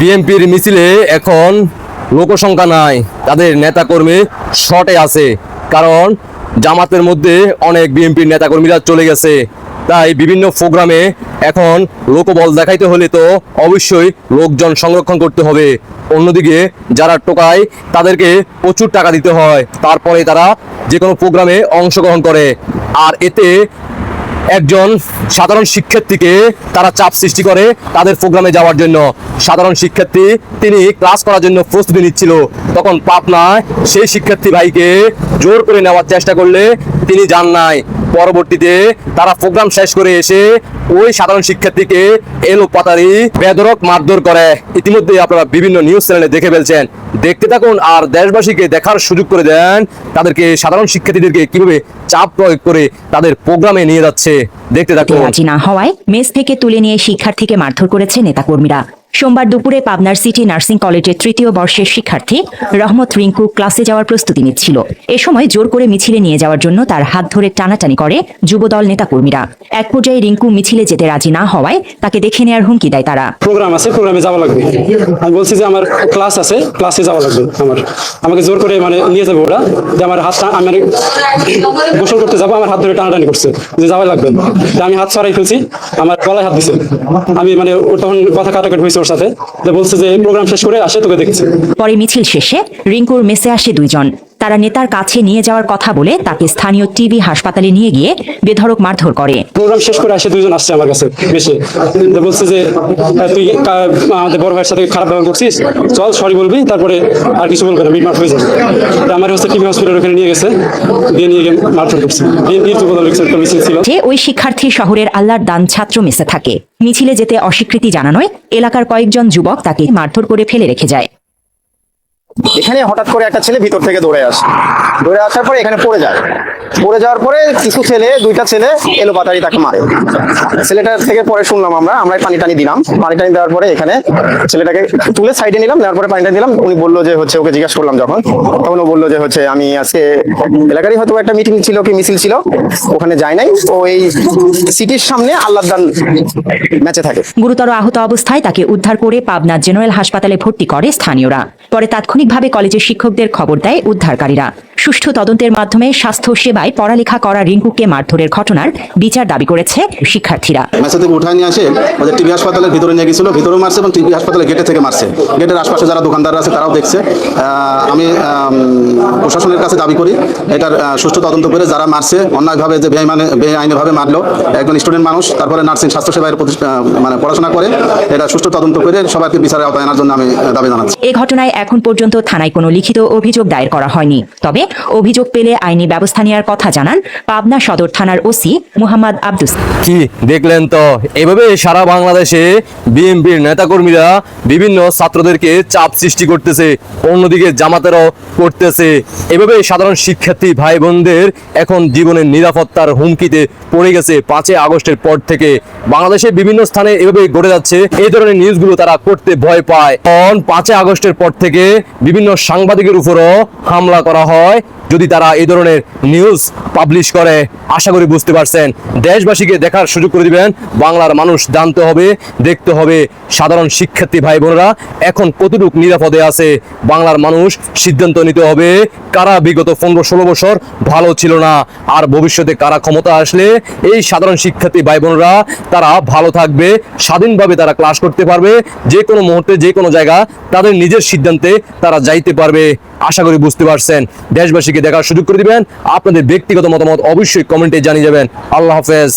বিএনপির মিছিলে এখন লোকসংখ্যা নাই, তাদের নেতাকর্মী শর্টে আছে। কারণ জামাতের মধ্যে অনেক বিএনপির নেতাকর্মীরা চলে গেছে। তাই বিভিন্ন প্রোগ্রামে এখন লোকবল দেখাইতে হলে তো অবশ্যই লোকজন সংরক্ষণ করতে হবে। অন্যদিকে যারা টোকায়, তাদেরকে প্রচুর টাকা দিতে হয়। তারপরে তারা যে কোনো প্রোগ্রামে অংশগ্রহণ করে। আর এতে একজন সাধারণ শিক্ষার্থীকে তারা চাপ সৃষ্টি করে তাদের প্রোগ্রামে যাওয়ার জন্য। সাধারণ শিক্ষার্থী, তিনি ক্লাস করার জন্য প্রস্তুতি নিচ্ছিল। তখন পাবনায় সেই শিক্ষার্থী ভাইকে জোর করে নেওয়ার চেষ্টা করলে তিনি যান নাই। পরবর্তীতে তারা প্রোগ্রাম শেষ করে এসে ওই সাধারণ শিক্ষার্থীকে এলো পাতারি বেদরক মারধর করে। ইতিমধ্যে আপনারা বিভিন্ন নিউজ চ্যানেলে দেখে ফেলছেন। দেখতে থাকুন আর দেশবাসীকে দেখার সুযোগ করে দেন তাদেরকে সাধারণ শিক্ষার্থীদেরকে কীভাবে চাপ প্রয়োগ করে তাদের প্রোগ্রামে নিয়ে যাচ্ছে। দেখতে থাকুন। রাজি না হওয়ায় মেস থেকে তুলে নিয়ে শিক্ষার্থীকে মারধর করেছে নেতাকর্মীরা। সোমবার দুপুরে পাবনার সিটি নার্সিং কলেজের তৃতীয় বর্ষের শিক্ষার্থী রহমত রিঙ্কু ক্লাসে যাওয়ার প্রস্তুতি নিচ্ছিল। এ সময় জোর করে মিছিলে নিয়ে যাওয়ার জন্য তার হাত ধরে টানাটানি করে যুবদল নেতাকর্মীরা। এক পর্যায়ে রিঙ্কু মিছিলে যেতে রাজি না হওয়ায় তাকে দেখে নেওয়ার হুমকি দেয় তারা। প্রোগ্রাম আছে প্রোগ্রামে যাওয়া লাগবে। আমি বলছি যে আমার ক্লাস আছে ক্লাসে যাওয়া লাগবে আমার। আমাকে জোর করে মানে নিয়ে যাবে ওরা, যে আমার হাত আমি গোসল করতে যাব, আমার হাত ধরে টানাটানি করছে, যে যাওয়া লাগবে। আমি হাত সরাই ফেলছি আমার গলায় হাত দিছে। আমি মানে তখন কথা কাটাকাটি হয়েছে ওর সাথে। বলছে যে প্রোগ্রাম শেষ করে আসে, তোকে দেখেছি। পরে মিছিল শেষে রিঙ্কুর মেসে আসে দুইজন। তারা নেতার কাছে নিয়ে যাওয়ার কথা বলে তাকে স্থানীয় টিবি হাসপাতালে নিয়ে গিয়ে বেধড়ক মারধর করে। প্রোগ্রাম শেষ করে আসে দুজন আসছে আমার কাছে বেশি বলছে যে তুই আমাদের বড় ভাইয়ের সাথে খারাপ ব্যবহার করছিস চল সরি বলবি তারপরে আর কিছু বলবে না মিটমাট হয়ে যাবে। আমার হচ্ছে টিভি হসপিটাল ওখানে নিয়ে গেছে দিয়ে নিয়ে গিয়ে মারধর করছে। যে ওই শিক্ষার্থী শহরের আল্লাহর দান ছাত্র মেসে থাকে। মিছিলে যেতে অস্বীকৃতি জানানোয় এলাকার কয়েকজন যুবক তাকে মারধর করে ফেলে রেখে যায়। এখানে হঠাৎ করে একটা ছেলে ভিতর থেকে দৌড়ে আসে। দৌড়ে আসার পরে এখানে পড়ে যায়। পড়ে যাওয়ার পরে কিছু ছেলে, দুইটা ছেলে এলো পাতারি তাকে মারে। ছেলেটার থেকে পরে শুনলাম আমরা আমরা পানি টানি দিলাম। পানি টানি দেওয়ার পরে এখানে ছেলেটাকে তুলে সাইডে নিলাম, নেওয়ার পরে পানি টানি দিলাম। উনি বলল যে হচ্ছে, ওকে জিজ্ঞাসা করলাম যখন। তখন ও বলল যে হচ্ছে, আমি আজকে এলাকারই হয়তো একটা মিটিং ছিল কি মিছিল ছিল, ওখানে যায় নাই। ও এই সিটির সামনে আল্লাহ দান ম্যাচে থাকে। গুরুতর আহত অবস্থায় তাকে উদ্ধার করে পাবনা জেনারেল হাসপাতালে ভর্তি করে স্থানীয়রা। পরে তাৎক্ষণিকভাবে কলেজের শিক্ষকদের খবর দেয় উদ্ধারকারীরা। সুষ্ঠু তদন্তের মাধ্যমে স্বাস্থ্য সেবায় পড়ালেখা করা রিঙ্কুকে মারধরের ঘটনার বিচার দাবি করেছে শিক্ষার্থীরা। মেসে থেকে উঠায় নিয়ে আসে ওদের টিভি হাসপাতালের ভিতরে নিয়ে গেছিল ভিতরেও মারছে এবং টিভি হাসপাতালের গেটে থেকে মারছে। গেটের আশপাশে যারা দোকানদার আছে তারাও দেখছে। আমি প্রশাসনের কাছে দাবি করি এটার সুষ্ঠু তদন্ত করে যারা মারছে অন্যায়ভাবে যে বেআইনে বেআইনিভাবে মারলো একজন স্টুডেন্ট মানুষ তারপরে নার্সিং স্বাস্থ্যসেবার প্রতিষ্ঠা মানে পড়াশোনা করে এটা সুষ্ঠু তদন্ত করে সবাইকে বিচারে আওতায় আনার জন্য আমি দাবি জানাচ্ছি। এ ঘটনায় এখন পর্যন্ত থানায় কোনো লিখিত অভিযোগ দায়ের করা হয়নি। তবে অভিযোগ পেলে আইনি ব্যবস্থা নেওয়ার কথা জানান পাবনা সদর থানার ওসি মুহাম্মদ আব্দুস। কি দেখলেন তো? এভাবে সারা বাংলাদেশে বিএনপির নেতাকর্মীরা বিভিন্ন ছাত্রদেরকে চাপ সৃষ্টি করতেছে, অন্যদিকে জামাতেরও করতেছে। এভাবে সাধারণ শিক্ষার্থী ভাই বোনদের এখন জীবনের নিরাপত্তার হুমকিতে পড়ে গেছে পাঁচই আগস্টের পর থেকে। বাংলাদেশের বিভিন্ন স্থানে এভাবে গড়ে যাচ্ছে। এই ধরনের নিউজগুলো তারা করতে ভয় পায়। পাঁচই আগস্টের পর থেকে বিভিন্ন সাংবাদিকের উপরও হামলা করা হয়। যদি তারা এই ধরনের নিউজ পাবলিশ করে, আশা করি বুঝতে পারছেন। দেশবাসীকে দেখার সুযোগ করে দিবেন। বাংলার মানুষ জানতে হবে, দেখতে হবে সাধারণ শিক্ষার্থী ভাই বোনেরা, এখন কতটুকু নিরাপদে আছে বাংলার মানুষ, সিদ্ধান্ত নিতে হবে কারা বিগত পনেরো ষোলো বছর ভালো ছিল না, আর ভবিষ্যতে কারা ক্ষমতা আসলে এই সাধারণ শিক্ষার্থী ভাই বোনেরা, তারা ভালো থাকবে, স্বাধীনভাবে তারা ক্লাস করতে পারবে, যে কোনো মুহূর্তে, যে কোনো জায়গা, তাদের নিজের সিদ্ধান্তে তারা যাইতে পারবে, আশা করি বুঝতে পারছেন। দেশবাসীকে দেখার সুযোগ করে দিবেন। আপনাদের ব্যক্তিগত মতামত অবশ্যই কমেন্টে জানিয়ে যাবেন। আল্লাহ হাফেজ।